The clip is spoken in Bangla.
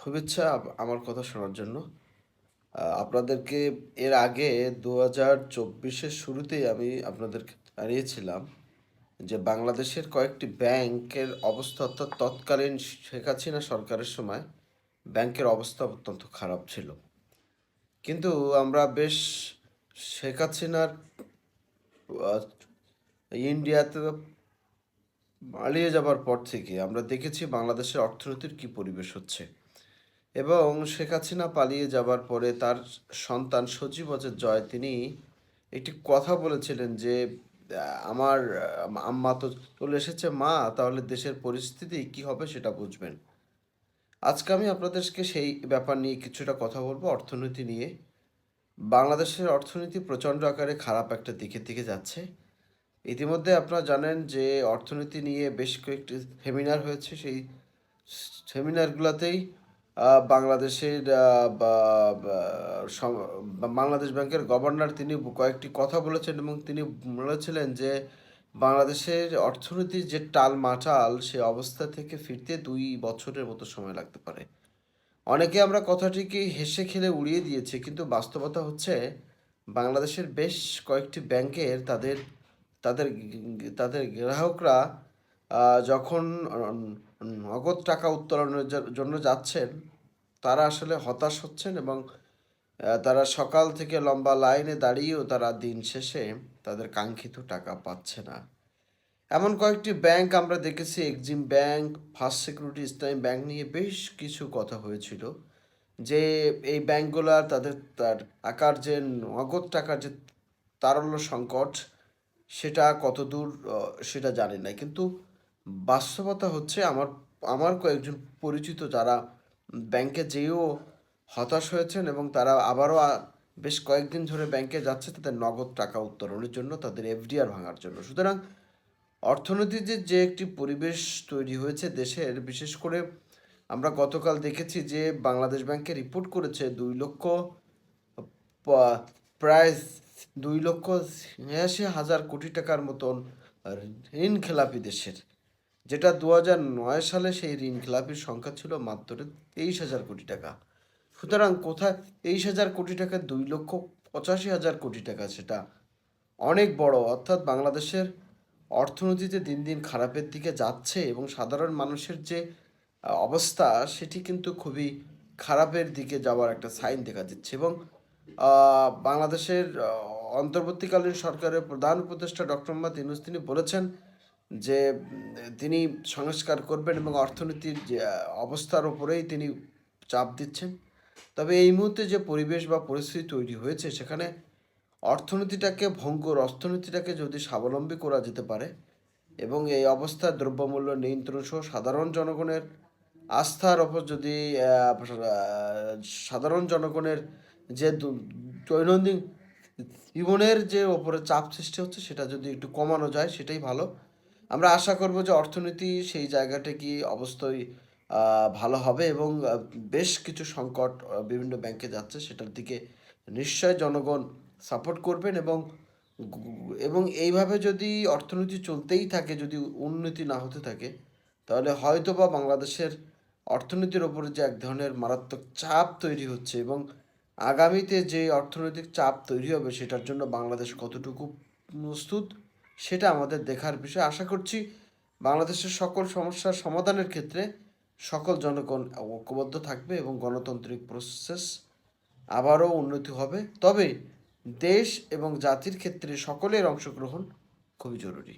শুভেচ্ছা আমার কথা শোনার জন্য। আপনাদেরকে এর আগে দু হাজার চব্বিশের শুরুতেই আমি আপনাদেরকে জানিয়েছিলাম যে বাংলাদেশের কয়েকটি ব্যাংকের অবস্থা অর্থাৎ তৎকালীন শেখ হাসিনা সরকারের সময় ব্যাংকের অবস্থা অত্যন্ত খারাপ ছিল। কিন্তু আমরা বেশ শেখ হাসিনার ইন্ডিয়াতে পালিয়ে যাবার পর থেকে আমরা দেখেছি বাংলাদেশের অর্থনীতির কি পরিবেশ হচ্ছে। এবং শেখ হাসিনা পালিয়ে যাবার পরে তার সন্তান সজীব অজয় জয় তিনি একটি কথা বলেছিলেন যে আমার আম্মা তো চলে এসেছে, মা, তাহলে দেশের পরিস্থিতি কি হবে সেটা বুঝবেন। আজকে আমি আপনাদেরকে সেই ব্যাপার নিয়ে কিছুটা কথা বলব, অর্থনীতি নিয়ে। বাংলাদেশের অর্থনীতি প্রচণ্ড আকারে খারাপ একটা দিকের দিকে যাচ্ছে। ইতিমধ্যে আপনারা জানেন যে, অর্থনীতি নিয়ে বেশ কয়েকটি সেমিনার হয়েছে, সেই সেমিনারগুলোতেই বাংলাদেশের বাংলাদেশ ব্যাংকের গভর্নর তিনি কয়েকটি কথা বলেছেন এবং তিনি বলেছিলেন যে বাংলাদেশের অর্থনীতির যে টাল মাটাল, সে অবস্থা থেকে ফিরতে দুই বছরের মতো সময় লাগতে পারে। অনেকে আমরা কথাটিকে হেসে খেলে উড়িয়ে দিয়েছি, কিন্তু বাস্তবতা হচ্ছে বাংলাদেশের বেশ কয়েকটি ব্যাংকের তাদের তাদের তাদের গ্রাহকরা যখন নগদ টাকা উত্তোলনের জন্য যাচ্ছেন, তারা আসলে হতাশ হচ্ছেন এবং তারা সকাল থেকে লম্বা লাইনে দাঁড়িয়েও তারা দিন শেষে তাদের কাঙ্ক্ষিত টাকা পাচ্ছে না। এমন কয়েকটি ব্যাংক আমরা দেখেছি, Exim bank, first security Islami bank নিয়ে বেশ কিছু কথা হয়েছিল, যে এই ব্যাংকগুলার তাদের তার আকার যে নগদ টাকার যে তারল্য সংকট, সেটা কত দূর সেটা জানি না কিন্তু বাস্তবতা হচ্ছে আমার আমার কয়েকজন পরিচিত যারা ব্যাংকে যেয়েও হতাশ হয়েছেন এবং তারা আবারও বেশ কয়েকদিন ধরে ব্যাংকে যাচ্ছে, তাদের নগদ টাকা উত্তোলনের জন্য তাদের এফডিআর ভাঙার জন্য। সুতরাং অর্থনীতির যে যে একটি পরিবেশ তৈরি হয়েছে দেশের, বিশেষ করে আমরা গতকাল দেখেছি যে বাংলাদেশ ব্যাংকে রিপোর্ট করেছে দুই লক্ষ প্রায় দুই লক্ষ ছিয়াশি হাজার কোটি টাকার মতন ঋণ খেলাপি দেশের। যেটা দু নয় সালে সেই ঋণ খেলাপির সংখ্যা ছিল মাত্র তেইশ হাজার কোটি টাকা। সুতরাং কোথায় তেইশ হাজার কোটি টাকা, দুই লক্ষ পঁচাশি হাজার কোটি টাকা সেটা অনেক বড়। অর্থাৎ বাংলাদেশের অর্থনীতিতে দিন দিন খারাপের দিকে যাচ্ছে এবং সাধারণ মানুষের যে অবস্থা সেটি কিন্তু খুবই খারাপের দিকে যাওয়ার একটা সাইন দেখা দিচ্ছে এবং বাংলাদেশের অন্তর্বর্তীকালীন সরকারের প্রধান উপদেষ্টা ডক্টর মোহাম্মদ ইউনূস তিনি বলেছেন যে, তিনি সংস্কার করবেন এবং অর্থনীতির যে, অবস্থার উপরেই তিনি চাপ দিচ্ছেন। তবে এই মুহূর্তে যে পরিবেশ বা পরিস্থিতি তৈরি হয়েছে, সেখানে অর্থনীতিটাকে ভঙ্গুর, অর্থনীতিটাকে যদি স্বাবলম্বী করা যেতে পারে এবং এই অবস্থায় দ্রব্যমূল্য নিয়ন্ত্রণ সহ সাধারণ জনগণের আস্থার ওপর যদি সাধারণ জনগণের যে দৈনন্দিন জীবনের যে ওপরে চাপ সৃষ্টি হচ্ছে, সেটা যদি একটু কমানো যায়, সেটাই ভালো। আমরা আশা করব যে অর্থনীতি সেই জায়গাটা কি অবশ্যই ভালো হবে এবং বেশ কিছু সংকট বিভিন্ন ব্যাংকে যাচ্ছে সেটার দিকে নিশ্চয় জনগণ সাপোর্ট করবেন এবং এবং এইভাবে যদি অর্থনীতি চলতেই থাকে, যদি উন্নতি না হতে থাকে, তাহলে হয়তো বা বাংলাদেশের অর্থনীতির ওপরে যে এক ধরনের মারাত্মক চাপ তৈরি হচ্ছে এবং আগামীতে যে অর্থনৈতিক চাপ তৈরি হবে সেটার জন্য বাংলাদেশ কতটুকু প্রস্তুত সেটা আমাদের দেখার বিষয়। আশা করছি বাংলাদেশের সকল সমস্যার সমাধানের ক্ষেত্রে সকল জনগণ ঐক্যবদ্ধ থাকবে এবং গণতান্ত্রিক প্রসেস আবারও উন্নতি হবে। তবে দেশ এবং জাতির ক্ষেত্রে সকলের অংশগ্রহণ খুবই জরুরি।